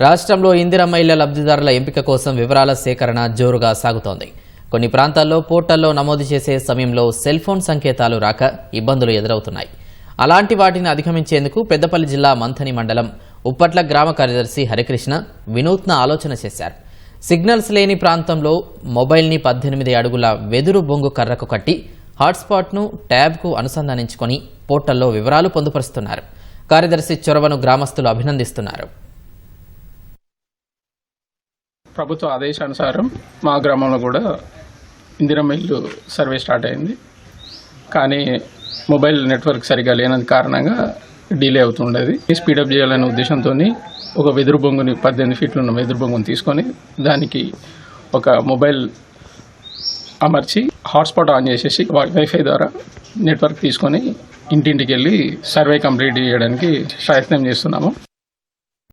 రాష్ట్రంలో ఇందిరమ్మ ఇళ్ళ లబ్ధిదారుల ఎంపిక కోసం వివరాల సేకరణ జోరుగా సాగుతోంది. కొన్ని ప్రాంతాల్లో పోర్టల్లో నమోదు చేసే సమయంలో సెల్ ఫోన్ సంకేతాలు రాక ఇబ్బందులు ఎదురవుతున్నాయి. అలాంటి వాటిని అధిగమించేందుకు పెద్దపల్లి జిల్లా మంథని మండలం ఉప్పట్ల గ్రామ కార్యదర్శి హరికృష్ణ వినూత్న ఆలోచన చేశారు. సిగ్నల్స్ లేని ప్రాంతంలో మొబైల్ని పద్దెనిమిది అడుగుల వెదురు బొంగు కర్రకు కట్టి హాట్స్పాట్ను ట్యాబ్కు అనుసంధానించుకొని పోర్టల్లో వివరాలు పొందుపరుస్తున్నారు. కార్యదర్శి చొరవను గ్రామస్తులు అభినందిస్తున్నారు. ప్రభుత్వ ఆదేశానుసారం మా గ్రామంలో కూడా ఇందిరమ్మ ఇల్లు సర్వే స్టార్ట్ అయింది. కానీ మొబైల్ నెట్వర్క్ సరిగా లేనందు కారణంగా డిలే అవుతుండేది. స్పీడప్ చేయాలనే ఉద్దేశంతో ఒక వెదురు బొంగుని పద్దెనిమిది ఫీట్లు ఉన్న వెదురు బొంగుని తీసుకొని దానికి ఒక మొబైల్ అమర్చి హాట్స్పాట్ ఆన్ చేసేసి వైఫై ద్వారా నెట్వర్క్ తీసుకొని ఇంటింటికి వెళ్ళి సర్వే కంప్లీట్ చేయడానికి ప్రయత్నం చేస్తున్నాము.